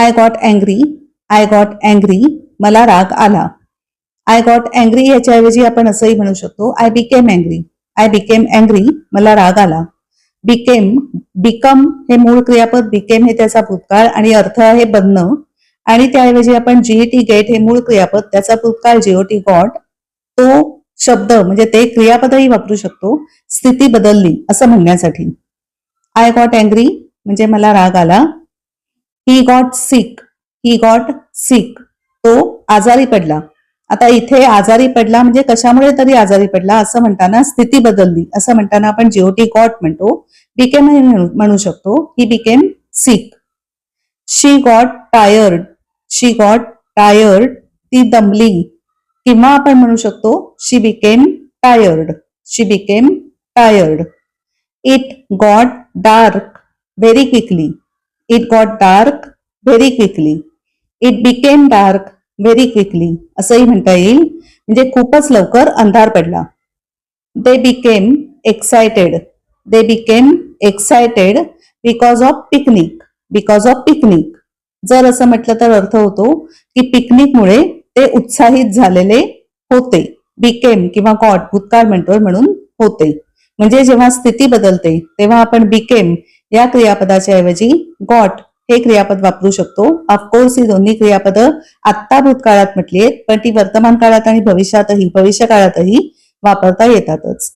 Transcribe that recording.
I got angry I got angry मला राग आला. आय गॉट अँग्री याच्याऐवजी आपण असंही म्हणू शकतो I became angry I became angry मला राग आला. बिकेम बिकम हे मूळ क्रियापद बिकेम हे त्याचा भूतकाळ आणि अर्थ आहे बनणं आणि त्याऐवजी आपण जीईटी गेट हे मूळ क्रियापद त्याचा भूतकाळ जीओटी गॉट तो शब्द म्हणजे ते क्रियापदही वापरू शकतो स्थिती बदलली असं म्हणण्यासाठी. आय गॉट अँग्री म्हणजे मला राग आला. He got sick he got sick तो आजारी पडला. आता इथे आजारी पडला म्हणजे कशामुळे तरी आजारी पडला? असं म्हणताना स्थिती बदलली. असं म्हणताना आपण जीओटी गॉट म्हणतो. बिकेम हे म्हणू शकतो. He became sick she got tired she got tired ती दमली. किंवा आपण म्हणू शकतो she became tired she became tired it got dark very quickly it got dark very quickly it became dark very quickly असंही म्हणता येईल. म्हणजे खूपच लवकर अंधार पडला. They became excited they became excited because of picnic because of picnic जर असं म्हटलं तर अर्थ होतो की पिकनिकमुळे ते उत्साहित झालेले होते. बिकेम किंवा गॉट भूतकाळ म्हणतो म्हणून होते. म्हणजे जेव्हा स्थिती बदलते तेव्हा आपण बिकेम या क्रियापदाच्या ऐवजी गॉट हे क्रियापद वापरू शकतो. ऑफकोर्स ही दोन्ही क्रियापद आत्ता भूतकाळात म्हटली आहेत पण ती वर्तमान काळात आणि भविष्यातही भविष्य काळातही वापरता येतातच.